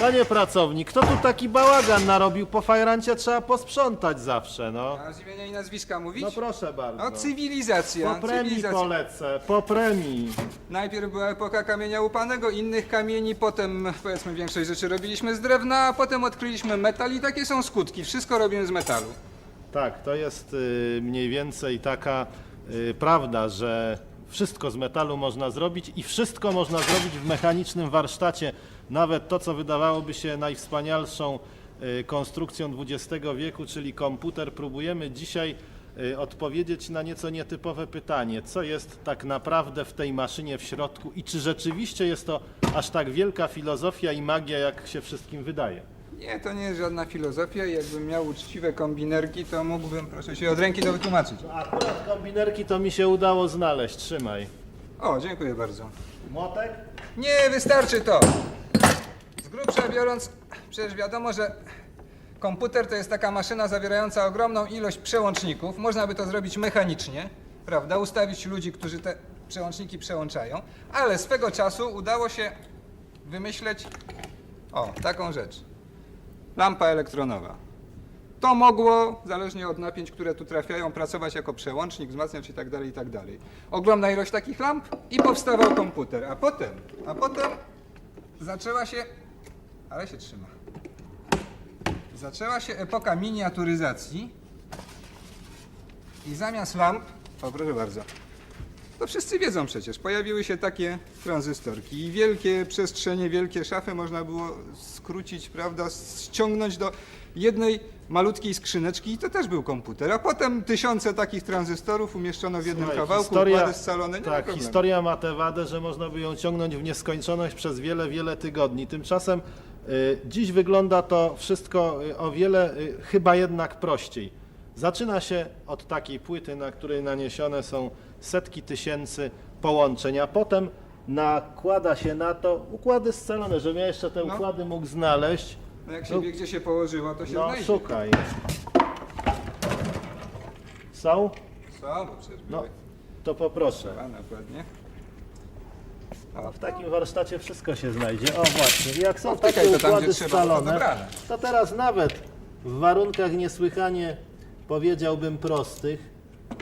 Panie pracownik, kto tu taki bałagan narobił? Po fajrancie trzeba posprzątać zawsze, no. A z imienia i nazwiska mówić? No proszę bardzo. No cywilizacja, Po premii cywilizacja. polecę, po premii. Najpierw była epoka kamienia łupanego, innych kamieni, potem powiedzmy większość rzeczy robiliśmy z drewna, a potem odkryliśmy metal i takie są skutki. Wszystko robimy z metalu. Tak, to jest y, mniej więcej taka y, prawda, że wszystko z metalu można zrobić i wszystko można zrobić w mechanicznym warsztacie. Nawet to, co wydawałoby się najwspanialszą y, konstrukcją XX wieku, czyli komputer, próbujemy dzisiaj y, odpowiedzieć na nieco nietypowe pytanie, co jest tak naprawdę w tej maszynie w środku i czy rzeczywiście jest to aż tak wielka filozofia i magia, jak się wszystkim wydaje. Nie, to nie jest żadna filozofia jakbym miał uczciwe kombinerki, to mógłbym, proszę się od ręki to wytłumaczyć. Akurat kombinerki to mi się udało znaleźć, trzymaj. O, dziękuję bardzo. Młotek? Nie, wystarczy to. Z grubsza biorąc, przecież wiadomo, że komputer to jest taka maszyna zawierająca ogromną ilość przełączników. Można by to zrobić mechanicznie, prawda? Ustawić ludzi, którzy te przełączniki przełączają, ale swego czasu udało się wymyśleć o taką rzecz. Lampa elektronowa. To mogło, zależnie od napięć, które tu trafiają, pracować jako przełącznik, wzmacniacz i tak dalej, i tak. Ogromna ilość takich lamp i powstawał komputer. A potem, a potem zaczęła się, ale się trzyma. Zaczęła się epoka miniaturyzacji i zamiast lamp, o proszę bardzo, to wszyscy wiedzą przecież, pojawiły się takie tranzystorki i wielkie przestrzenie, wielkie szafy można było skrócić, prawda, ściągnąć do jednej malutkiej skrzyneczki i to też był komputer. A potem tysiące takich tranzystorów umieszczono w jednym Słuchaj, kawałku, historia- scalone, nie ma Tak, problemu. historia ma tę wadę, że można by ją ciągnąć w nieskończoność przez wiele, wiele tygodni. Tymczasem y, dziś wygląda to wszystko y, o wiele, y, chyba jednak prościej. Zaczyna się od takiej płyty, na której naniesione są setki tysięcy połączeń, a potem nakłada się na to układy scalone, żebym ja jeszcze te No. układy mógł znaleźć. No jak się No. wie, gdzie się położyło, to się No znajdzie. szukaj. Są? Co? Przecież No, były. to poproszę. W takim warsztacie wszystko się znajdzie. O właśnie, jak są No, takie to tam, układy gdzie trzeba, bo to scalone, dobrane. to teraz nawet w warunkach niesłychanie, powiedziałbym, prostych,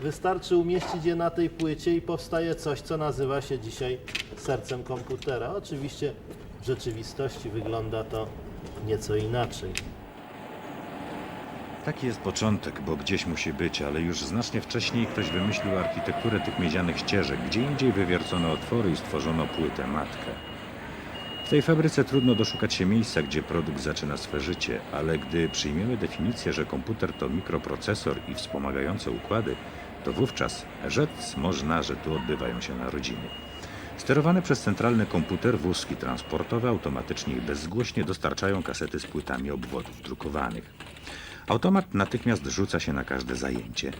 wystarczy umieścić je na tej płycie i powstaje coś, co nazywa się dzisiaj sercem komputera. Oczywiście w rzeczywistości wygląda to nieco inaczej. Taki jest początek, bo gdzieś musi być, ale już znacznie wcześniej ktoś wymyślił architekturę tych miedzianych ścieżek. Gdzie indziej wywiercono otwory i stworzono płytę matkę. W tej fabryce trudno doszukać się miejsca, gdzie produkt zaczyna swe życie, ale gdy przyjmiemy definicję, że komputer to mikroprocesor i wspomagające układy, to wówczas rzec można, że tu odbywają się narodziny. Sterowane przez centralny komputer wózki transportowe automatycznie i bezzgłośnie dostarczają kasety z płytami obwodów drukowanych. Automat natychmiast rzuca się na każde zajęcie.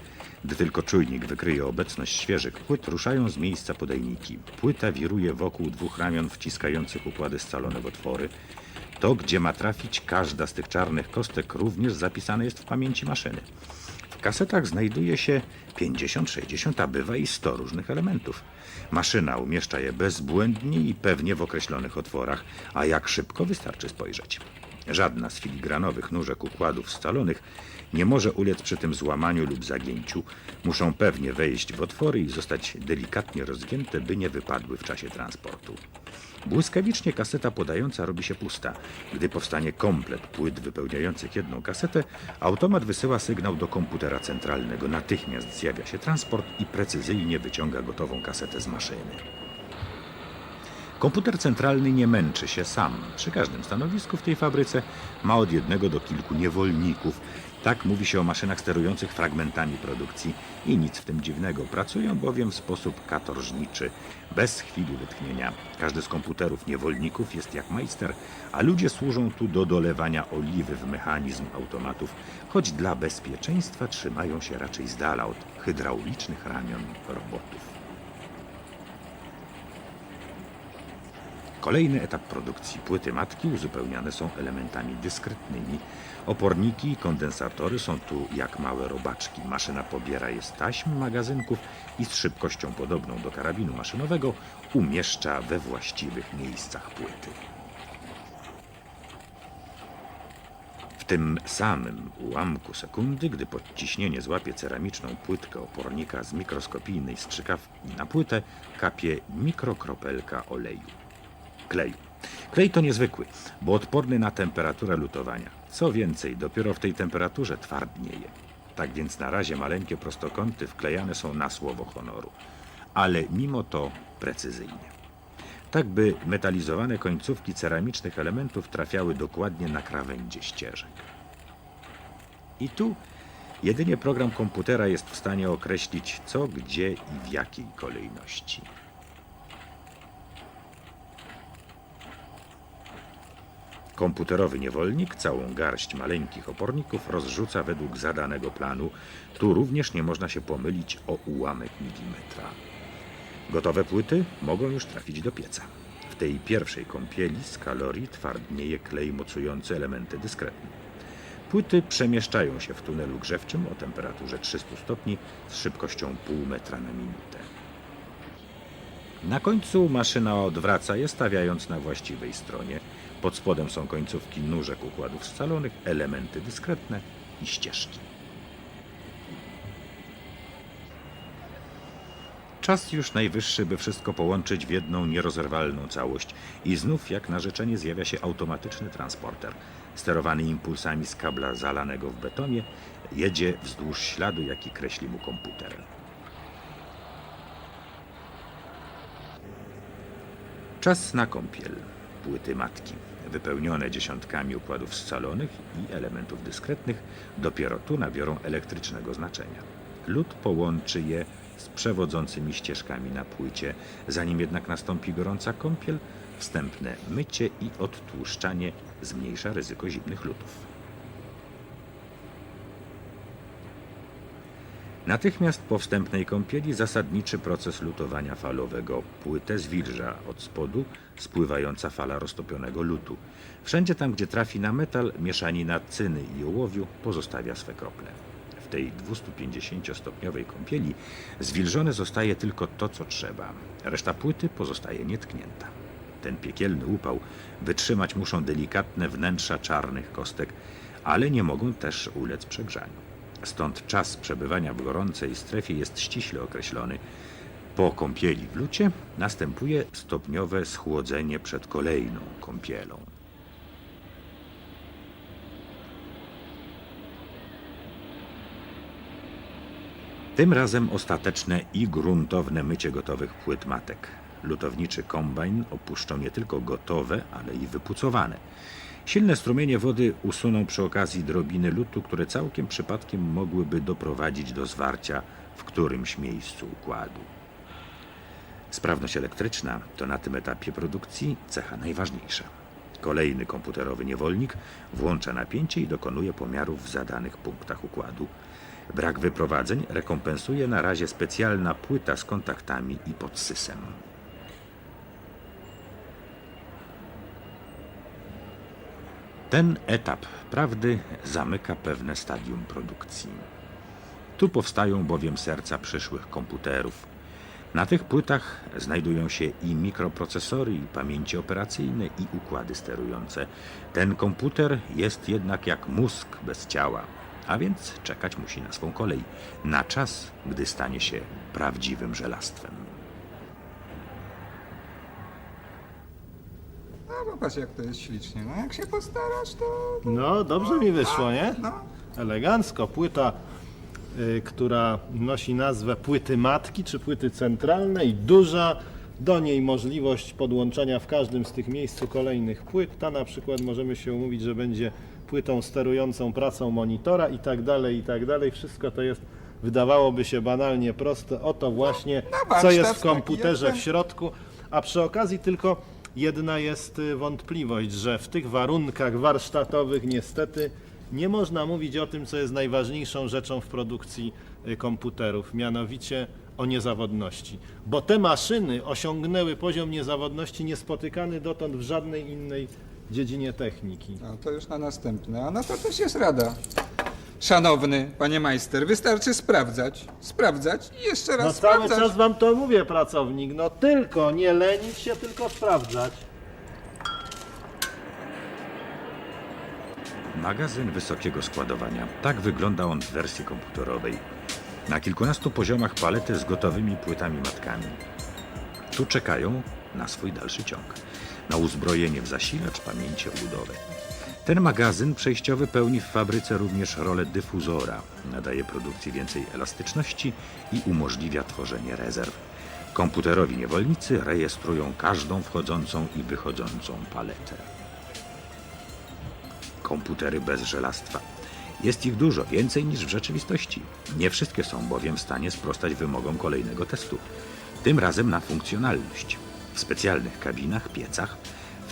Gdy tylko czujnik wykryje obecność świeżych płyt, ruszają z miejsca podajniki. Płyta wiruje wokół dwóch ramion wciskających układy scalone w otwory. To, gdzie ma trafić każda z tych czarnych kostek, również zapisane jest w pamięci maszyny. Kasetach znajduje się 50, 60, a bywa i 100 różnych elementów. Maszyna umieszcza je bezbłędnie i pewnie w określonych otworach, a jak szybko wystarczy spojrzeć. Żadna z filigranowych nóżek układów scalonych nie może ulec przy tym złamaniu lub zagięciu. Muszą pewnie wejść w otwory i zostać delikatnie rozgięte, by nie wypadły w czasie transportu. Błyskawicznie kaseta podająca robi się pusta. Gdy powstanie komplet płyt wypełniających jedną kasetę, automat wysyła sygnał do komputera centralnego. Natychmiast zjawia się transport i precyzyjnie wyciąga gotową kasetę z maszyny. Komputer centralny nie męczy się sam. Przy każdym stanowisku w tej fabryce ma od jednego do kilku niewolników. Tak mówi się o maszynach sterujących fragmentami produkcji i nic w tym dziwnego. Pracują bowiem w sposób katorżniczy, bez chwili wytchnienia. Każdy z komputerów niewolników jest jak majster, a ludzie służą tu do dolewania oliwy w mechanizm automatów, choć dla bezpieczeństwa trzymają się raczej z dala od hydraulicznych ramion robotów. Kolejny etap produkcji. Płyty matki uzupełniane są elementami dyskretnymi. Oporniki i kondensatory są tu jak małe robaczki. Maszyna pobiera je z taśm magazynków i z szybkością podobną do karabinu maszynowego umieszcza we właściwych miejscach płyty. tym samym ułamku sekundy, gdy podciśnienie złapie ceramiczną płytkę opornika z mikroskopijnej strzykawki na płytę, kapie mikrokropelka oleju. Kleju. Klej to niezwykły, bo odporny na temperaturę lutowania. Co więcej, dopiero w tej temperaturze twardnieje. Tak więc na razie maleńkie prostokąty wklejane są na słowo honoru, ale mimo to precyzyjnie. Tak by metalizowane końcówki ceramicznych elementów trafiały dokładnie na krawędzie ścieżek. I tu jedynie program komputera jest w stanie określić co, gdzie i w jakiej kolejności. Komputerowy niewolnik całą garść maleńkich oporników rozrzuca według zadanego planu. Tu również nie można się pomylić o ułamek milimetra. Gotowe płyty mogą już trafić do pieca. W tej pierwszej kąpieli z kalorii twardnieje klej mocujący elementy dyskretne. Płyty przemieszczają się w tunelu grzewczym o temperaturze 300 stopni z szybkością pół metra na minutę. Na końcu maszyna odwraca je, stawiając na właściwej stronie. Pod spodem są końcówki nóżek układów scalonych, elementy dyskretne i ścieżki. Czas już najwyższy, by wszystko połączyć w jedną nierozerwalną całość. I znów, jak na życzenie, zjawia się automatyczny transporter. Sterowany impulsami z kabla zalanego w betonie, jedzie wzdłuż śladu, jaki kreśli mu komputer. Czas na kąpiel. Płyty matki, wypełnione dziesiątkami układów scalonych i elementów dyskretnych, dopiero tu nabiorą elektrycznego znaczenia. Lód połączy je z przewodzącymi ścieżkami na płycie. Zanim jednak nastąpi gorąca kąpiel, wstępne mycie i odtłuszczanie zmniejsza ryzyko zimnych lutów. Natychmiast po wstępnej kąpieli zasadniczy proces lutowania falowego. Płytę zwilża od spodu spływająca fala roztopionego lutu. Wszędzie tam, gdzie trafi na metal, mieszanina cyny i ołowiu pozostawia swe krople. W tej 250-stopniowej kąpieli zwilżone zostaje tylko to, co trzeba. Reszta płyty pozostaje nietknięta. Ten piekielny upał wytrzymać muszą delikatne wnętrza czarnych kostek, ale nie mogą też ulec przegrzaniu. Stąd czas przebywania w gorącej strefie jest ściśle określony. Po kąpieli w lucie następuje stopniowe schłodzenie przed kolejną kąpielą. Tym razem ostateczne i gruntowne mycie gotowych płyt matek. Lutowniczy kombajn opuszczą nie tylko gotowe, ale i wypucowane. Silne strumienie wody usuną przy okazji drobiny lutu, które całkiem przypadkiem mogłyby doprowadzić do zwarcia w którymś miejscu układu. Sprawność elektryczna to na tym etapie produkcji cecha najważniejsza. Kolejny komputerowy niewolnik włącza napięcie i dokonuje pomiarów w zadanych punktach układu. Brak wyprowadzeń rekompensuje na razie specjalna płyta z kontaktami i podsysem. Ten etap prawdy zamyka pewne stadium produkcji. Tu powstają bowiem serca przyszłych komputerów. Na tych płytach znajdują się i mikroprocesory, i pamięci operacyjne, i układy sterujące. Ten komputer jest jednak jak mózg bez ciała, a więc czekać musi na swą kolej, na czas, gdy stanie się prawdziwym żelastwem. No popatrz jak to jest ślicznie. No jak się postarasz, to... No, dobrze mi wyszło, nie? No. Elegancko. Płyta, y, która nosi nazwę płyty matki, czy płyty centralnej, duża. Do niej możliwość podłączenia w każdym z tych miejscu kolejnych płyt. Ta na przykład możemy się umówić, że będzie płytą sterującą pracą monitora i tak dalej, i tak dalej. Wszystko to jest, wydawałoby się banalnie proste. Oto właśnie, No, co warsztat jest w komputerze w środku. A przy okazji tylko jedna jest y, wątpliwość, że w tych warunkach warsztatowych niestety nie można mówić o tym, co jest najważniejszą rzeczą w produkcji y, komputerów, mianowicie o niezawodności. Bo te maszyny osiągnęły poziom niezawodności niespotykany dotąd w żadnej innej dziedzinie techniki. No to już na następne. A na to też jest rada. Szanowny panie majster, wystarczy sprawdzać, sprawdzać i jeszcze raz No cały sprawdzać. czas wam to mówię, pracownik. No tylko nie lenić się, tylko sprawdzać. magazyn wysokiego składowania. Tak wygląda on w wersji komputerowej. Na kilkunastu poziomach palety z gotowymi płytami matkami. Tu czekają na swój dalszy ciąg. Na uzbrojenie w zasilacz, pamięci obudowe. Ten magazyn przejściowy pełni w fabryce również rolę dyfuzora. Nadaje produkcji więcej elastyczności i umożliwia tworzenie rezerw. Komputerowi niewolnicy rejestrują każdą wchodzącą i wychodzącą paletę. Komputery bez żelastwa. Jest ich dużo, więcej niż w rzeczywistości. Nie wszystkie są bowiem w stanie sprostać wymogom kolejnego testu. Tym razem na funkcjonalność. W specjalnych kabinach, piecach,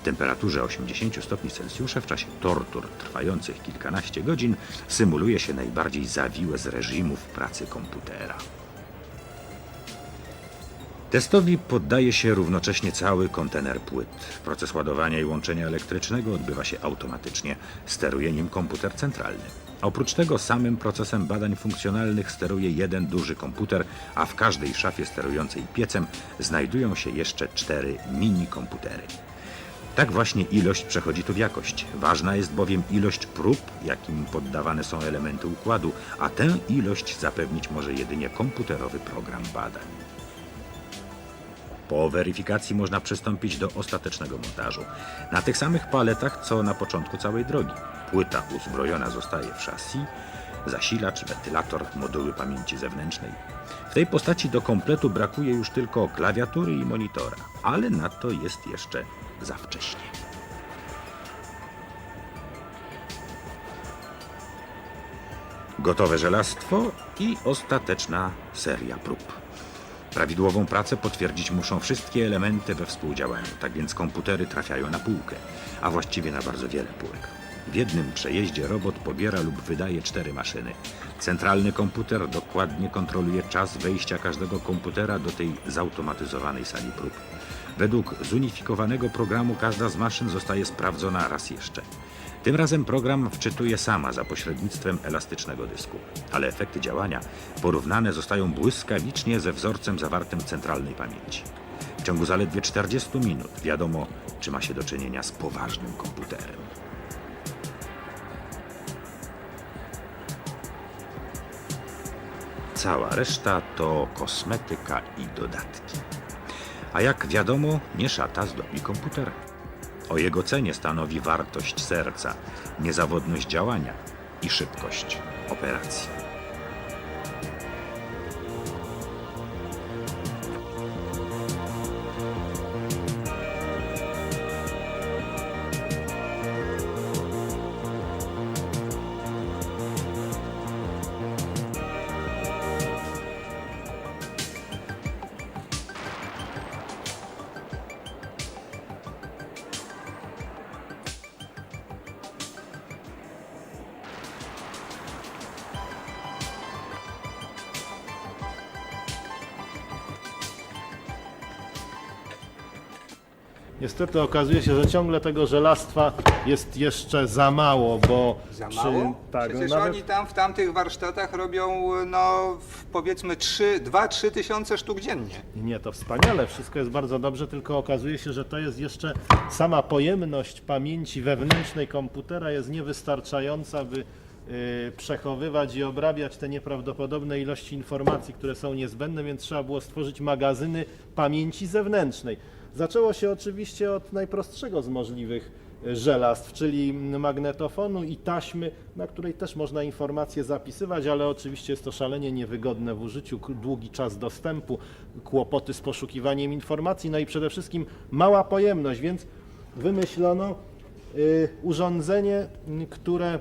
temperaturze 80 stopni Celsjusza w czasie tortur trwających kilkanaście godzin symuluje się najbardziej zawiłe z reżimów pracy komputera. Testowi poddaje się równocześnie cały kontener płyt. Proces ładowania i łączenia elektrycznego odbywa się automatycznie. Steruje nim komputer centralny. Oprócz tego samym procesem badań funkcjonalnych steruje jeden duży komputer, a w każdej szafie sterującej piecem znajdują się jeszcze cztery mini komputery. Tak właśnie ilość przechodzi tu w jakość. Ważna jest bowiem ilość prób, jakim poddawane są elementy układu, a tę ilość zapewnić może jedynie komputerowy program badań. Po weryfikacji można przystąpić do ostatecznego montażu. Na tych samych paletach, co na początku całej drogi. Płyta uzbrojona zostaje w chassis, zasilacz, wentylator, moduły pamięci zewnętrznej. Tej postaci do kompletu brakuje już tylko klawiatury i monitora, ale na to jest jeszcze za wcześnie. Gotowe żelastwo i ostateczna seria prób. Prawidłową pracę potwierdzić muszą wszystkie elementy we współdziałaniu, tak więc komputery trafiają na półkę, a właściwie na bardzo wiele półek. W jednym przejeździe robot pobiera lub wydaje cztery maszyny. Centralny komputer dokładnie kontroluje czas wejścia każdego komputera do tej zautomatyzowanej sali prób. Według zunifikowanego programu każda z maszyn zostaje sprawdzona raz jeszcze. Tym razem program wczytuje sama za pośrednictwem elastycznego dysku, ale efekty działania porównane zostają błyskawicznie ze wzorcem zawartym w centralnej pamięci. W ciągu zaledwie 40 minut wiadomo, czy ma się do czynienia z poważnym komputerem. Cała reszta to kosmetyka i dodatki. A jak wiadomo, nie szata zdobi komputer. O jego cenie stanowi wartość serca, niezawodność działania i szybkość operacji. Niestety okazuje się, że ciągle tego żelastwa jest jeszcze za mało, bo Za przy- mało? tak, Przecież no nawet, oni tam w tamtych warsztatach robią no w powiedzmy 2-3 tysiące sztuk dziennie. Nie, to wspaniale, wszystko jest bardzo dobrze, tylko okazuje się, że to jest jeszcze sama pojemność pamięci wewnętrznej komputera jest niewystarczająca, by y, przechowywać i obrabiać te nieprawdopodobne ilości informacji, które są niezbędne, więc trzeba było stworzyć magazyny pamięci zewnętrznej. Zaczęło się oczywiście od najprostszego z możliwych y, żelastw, czyli magnetofonu i taśmy, na której też można informacje zapisywać, ale oczywiście jest to szalenie niewygodne w użyciu, długi czas dostępu, kłopoty z poszukiwaniem informacji, no i przede wszystkim mała pojemność, więc wymyślono y, urządzenie, które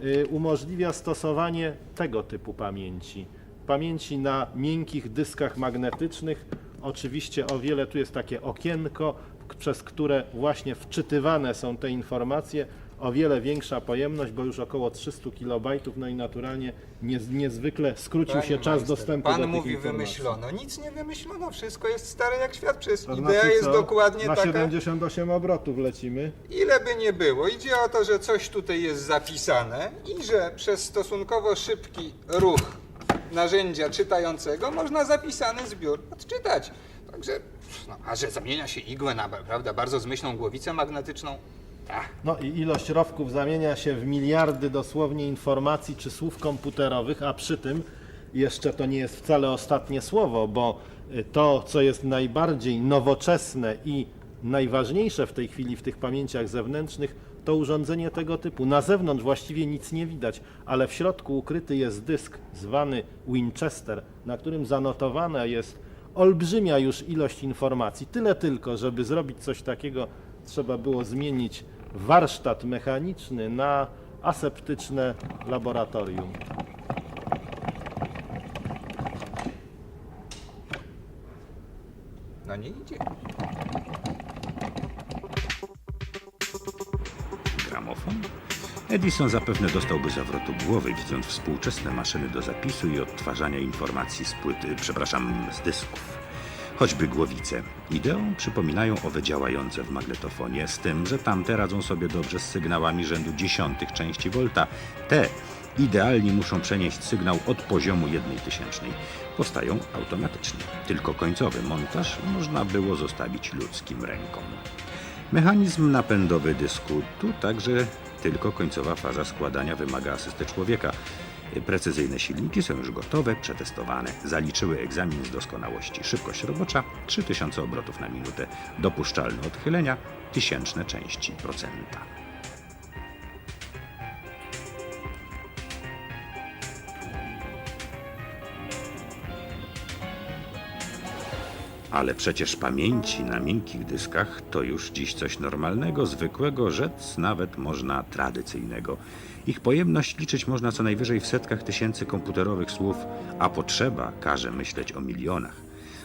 y, umożliwia stosowanie tego typu pamięci. Pamięci na miękkich dyskach magnetycznych. Oczywiście o wiele tu jest takie okienko, przez które właśnie wczytywane są te informacje. O wiele większa pojemność, bo już około 300 KB, no i naturalnie niez, niezwykle skrócił Panie się czas majster, dostępu Pan do tych mówi informacji. wymyślono. Nic nie wymyślono, wszystko jest stare jak świat. Przecież To idea znaczy jest co? dokładnie Na taka. 78 obrotów lecimy. Ile by nie było, idzie o to, że coś tutaj jest zapisane i że przez stosunkowo szybki ruch narzędzia czytającego można zapisany zbiór odczytać. Także, no, a że zamienia się igłę na prawda, bardzo zmyślną głowicę magnetyczną, No i ilość rowków zamienia się w miliardy dosłownie informacji czy słów komputerowych, a przy tym jeszcze to nie jest wcale ostatnie słowo, bo y, to, co jest najbardziej nowoczesne i najważniejsze w tej chwili w tych pamięciach zewnętrznych, to urządzenie tego typu. Na zewnątrz właściwie nic nie widać, ale w środku ukryty jest dysk zwany Winchester, na którym zanotowana jest olbrzymia już ilość informacji. Tyle tylko, żeby zrobić coś takiego, trzeba było zmienić warsztat mechaniczny na aseptyczne laboratorium. No nie idzie. Gramofon? Edison zapewne dostałby zawrotu głowy, widząc współczesne maszyny do zapisu i odtwarzania informacji z płyty, przepraszam, z dysków. Choćby głowice. Ideą przypominają owe działające w magnetofonie, z tym, że tamte radzą sobie dobrze z sygnałami rzędu dziesiątych części volta. Te idealnie muszą przenieść sygnał od poziomu jednej tysięcznej. Powstają automatycznie. Tylko końcowy montaż można było zostawić ludzkim rękom. Mechanizm napędowy dysku tu także tylko końcowa faza składania wymaga asysty człowieka. Precyzyjne silniki są już gotowe, przetestowane. Zaliczyły egzamin z doskonałości. Szybkość robocza 3000 obrotów na minutę. Dopuszczalne odchylenia tysięczne części procenta. Ale przecież pamięci na miękkich dyskach to już dziś coś normalnego, zwykłego, rzec nawet można tradycyjnego. Ich pojemność liczyć można co najwyżej w setkach tysięcy komputerowych słów, a potrzeba każe myśleć o milionach.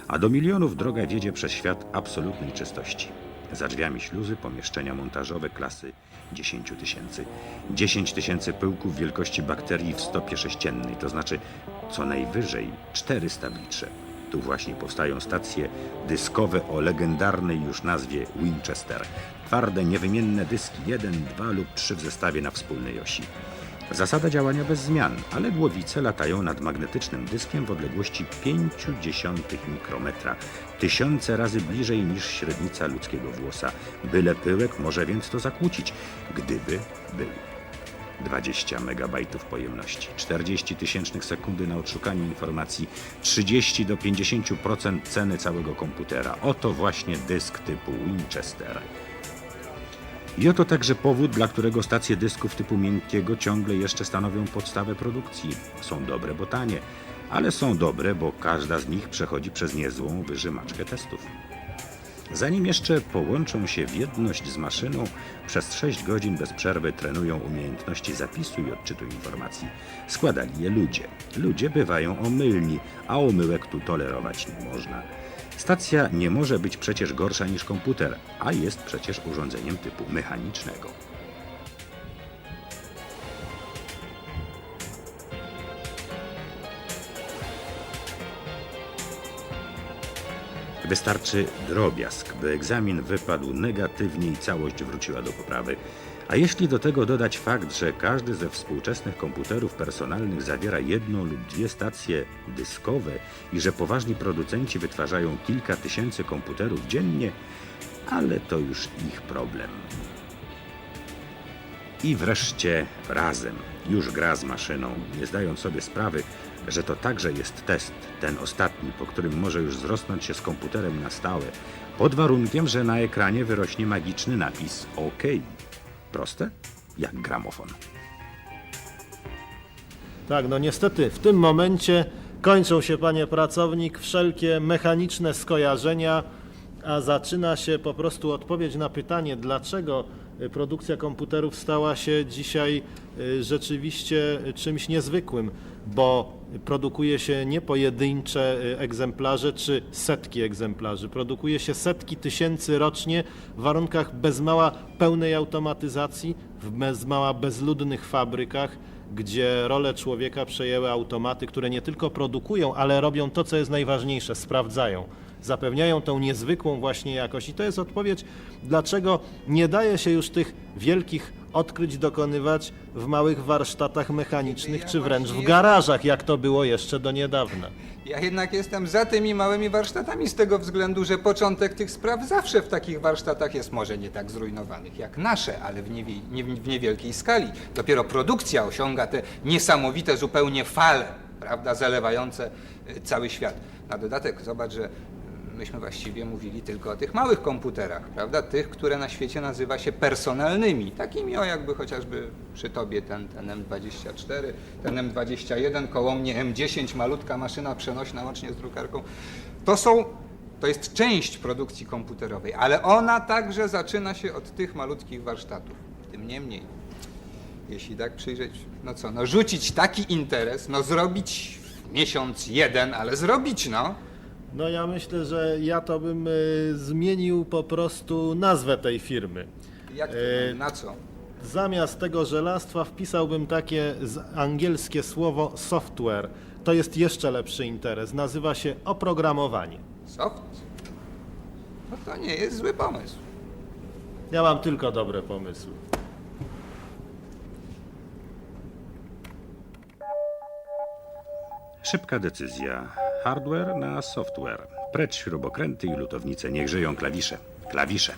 A do milionów droga wiedzie przez świat absolutnej czystości. Za drzwiami śluzy pomieszczenia montażowe klasy 10 tysięcy. 10 tysięcy pyłków wielkości bakterii w stopie sześciennej, to znaczy co najwyżej 400 w litrze. Tu właśnie powstają stacje dyskowe o legendarnej już nazwie Winchester. Twarde, niewymienne dyski 1, 2 lub 3 w zestawie na wspólnej osi. Zasada działania bez zmian, ale głowice latają nad magnetycznym dyskiem w odległości 0,5 mikrometra, tysiące razy bliżej niż średnica ludzkiego włosa. Byle pyłek może więc to zakłócić, gdyby był. 20 megabajtów pojemności, 40 tysięcznych sekundy na odszukanie informacji, 30 do 50% ceny całego komputera. Oto właśnie dysk typu Winchester. I oto także powód, dla którego stacje dysków typu miękkiego ciągle jeszcze stanowią podstawę produkcji. Są dobre, bo tanie, ale są dobre, bo każda z nich przechodzi przez niezłą wyżymaczkę testów. Zanim jeszcze połączą się w jedność z maszyną, przez 6 godzin bez przerwy trenują umiejętności zapisu i odczytu informacji. Składali je ludzie. Ludzie bywają omylni, a omyłek tu tolerować nie można. Stacja nie może być przecież gorsza niż komputer, a jest przecież urządzeniem typu mechanicznego. Wystarczy drobiazg, by egzamin wypadł negatywnie i całość wróciła do poprawy. A jeśli do tego dodać fakt, że każdy ze współczesnych komputerów personalnych zawiera jedną lub dwie stacje dyskowe i że poważni producenci wytwarzają kilka tysięcy komputerów dziennie, ale to już ich problem. I wreszcie razem już gra z maszyną, nie zdając sobie sprawy, że to także jest test, ten ostatni, po którym może już zrosnąć się z komputerem na stałe, pod warunkiem, że na ekranie wyrośnie magiczny napis OK. Proste? Jak gramofon. Tak, no niestety w tym momencie kończą się, panie pracownik, wszelkie mechaniczne skojarzenia, a zaczyna się po prostu odpowiedź na pytanie, dlaczego produkcja komputerów stała się dzisiaj y, rzeczywiście czymś niezwykłym, bo produkuje się nie pojedyncze y, egzemplarze czy setki egzemplarzy, produkuje się setki tysięcy rocznie w warunkach bez mała pełnej automatyzacji, w bez mała bezludnych fabrykach, gdzie rolę człowieka przejęły automaty, które nie tylko produkują, ale robią to, co jest najważniejsze, sprawdzają. Zapewniają tą niezwykłą właśnie jakość. I to jest odpowiedź, dlaczego nie daje się już tych wielkich odkryć dokonywać w małych warsztatach mechanicznych, czy wręcz w garażach, jak to było jeszcze do niedawna. Ja jednak jestem za tymi małymi warsztatami z tego względu, że początek tych spraw zawsze w takich warsztatach jest może nie tak zrujnowanych jak nasze, ale w, niewi- nie, w niewielkiej skali. Dopiero produkcja osiąga te niesamowite zupełnie fale, prawda, zalewające y, cały świat. Na dodatek zobacz, że y, myśmy właściwie mówili tylko o tych małych komputerach, prawda, tych, które na świecie nazywa się personalnymi, takimi o jakby chociażby przy tobie ten, ten M24, ten M21, koło mnie M10, malutka maszyna przenośna łącznie z drukarką. To są, to jest część produkcji komputerowej, ale ona także zaczyna się od tych malutkich warsztatów. Tym niemniej, jeśli tak przyjrzeć, no co, no rzucić taki interes, no zrobić miesiąc jeden, ale zrobić, no. No ja myślę, że ja to bym y, zmienił po prostu nazwę tej firmy. Jak to, E, na co? Zamiast tego żelastwa wpisałbym takie z angielskie słowo software. To jest jeszcze lepszy interes. Nazywa się oprogramowanie. Soft? No to nie jest zły pomysł. Ja mam tylko dobre pomysły. Szybka decyzja. Hardware na software. Precz śrubokręty i lutownice. Niech żyją klawisze. Klawisze.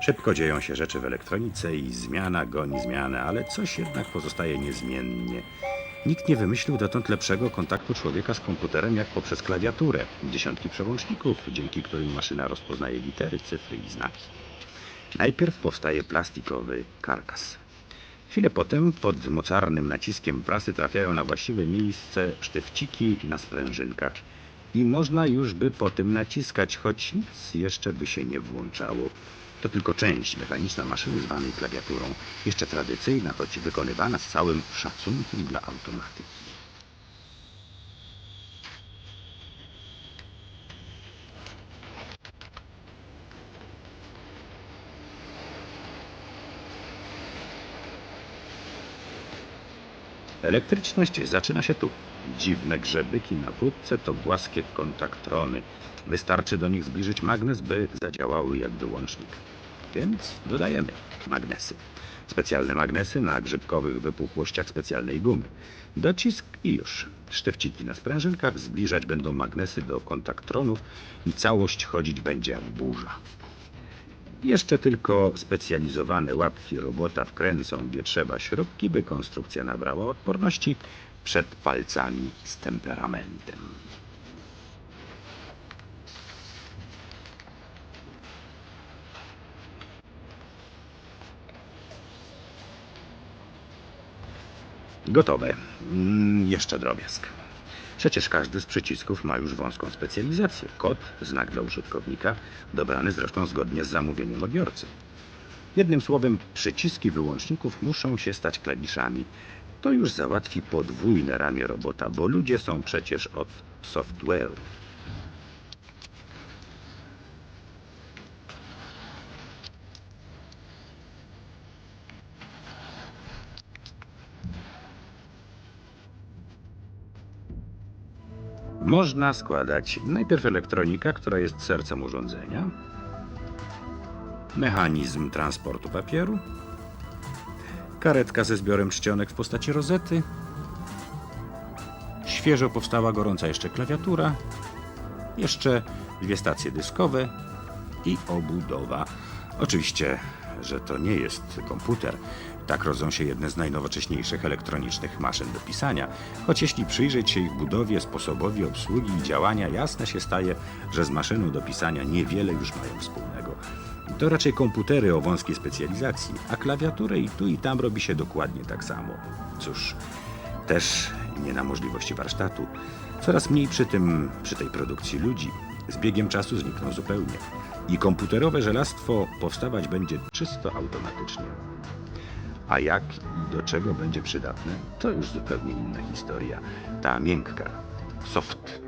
Szybko dzieją się rzeczy w elektronice i zmiana goni zmianę, ale coś jednak pozostaje niezmiennie. Nikt nie wymyślił dotąd lepszego kontaktu człowieka z komputerem jak poprzez klawiaturę. Dziesiątki przełączników, dzięki którym maszyna rozpoznaje litery, cyfry i znaki. Najpierw powstaje plastikowy karkas. Chwilę potem pod mocarnym naciskiem prasy trafiają na właściwe miejsce sztywciki na sprężynkach. I można już by po tym naciskać, choć nic jeszcze by się nie włączało. To tylko część mechaniczna maszyny zwanej klawiaturą, jeszcze tradycyjna, choć wykonywana z całym szacunkiem dla automatyki. Elektryczność zaczyna się tu. Dziwne grzebyki na wódce to płaskie kontaktrony. Wystarczy do nich zbliżyć magnes, by zadziałały jak wyłącznik. Więc dodajemy magnesy. Specjalne magnesy na grzybkowych wypukłościach specjalnej gumy. Docisk i już. Sztywciki na sprężynkach zbliżać będą magnesy do kontaktronów i całość chodzić będzie jak burza. Jeszcze tylko specjalizowane łapki robota wkręcą gdzie trzeba śrubki, by konstrukcja nabrała odporności przed palcami z temperamentem. Gotowe. Mm, jeszcze drobiazg. Przecież każdy z przycisków ma już wąską specjalizację. Kod, znak dla użytkownika, dobrany zresztą zgodnie z zamówieniem odbiorcy. Jednym słowem, przyciski wyłączników muszą się stać klawiszami. To już załatwi podwójne ramię robota, bo ludzie są przecież od software'u. Można składać najpierw elektronika, która jest sercem urządzenia, mechanizm transportu papieru, karetka ze zbiorem czcionek w postaci rozety, świeżo powstała gorąca jeszcze klawiatura, jeszcze dwie stacje dyskowe i obudowa. Oczywiście, że to nie jest komputer. Tak rodzą się jedne z najnowocześniejszych elektronicznych maszyn do pisania. Choć jeśli przyjrzeć się ich budowie, sposobowi obsługi i działania, jasne się staje, że z maszyną do pisania niewiele już mają wspólnego. To raczej komputery o wąskiej specjalizacji, a klawiaturę i tu i tam robi się dokładnie tak samo. Cóż, też nie na możliwości warsztatu. Coraz mniej przy tym, przy tej produkcji ludzi. Z biegiem czasu znikną zupełnie. I komputerowe żelastwo powstawać będzie czysto automatycznie. A jak i do czego będzie przydatne, to już zupełnie inna historia. Ta miękka, soft